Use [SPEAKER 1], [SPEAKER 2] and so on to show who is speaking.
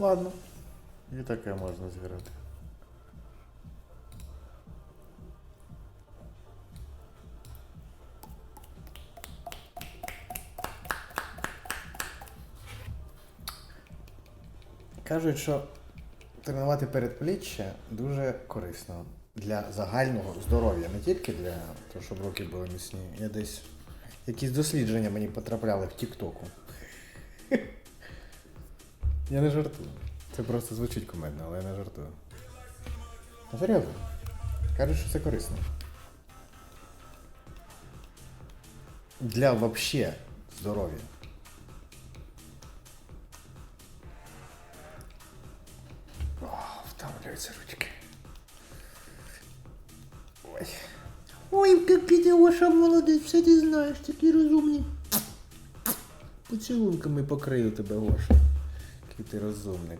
[SPEAKER 1] Ладно. І таке можна зіграти. Кажуть, що тренувати передпліччя дуже корисно для загального здоров'я, не тільки для того, щоб руки були міцні. Я десь якісь дослідження мені потрапляли в Тіктоку. Я не жартую. Це просто звучить комедно, але я не жартую. Ну, серйозно. Кажуть, що це корисно. Для вообще здоров'я. О, втомлюються ручки. Ой.
[SPEAKER 2] Ой, який ти Оша молодець, все ти знаєш, такий розумний.
[SPEAKER 1] Поцілунками покрию тебе, Гоша. Який ти розумник.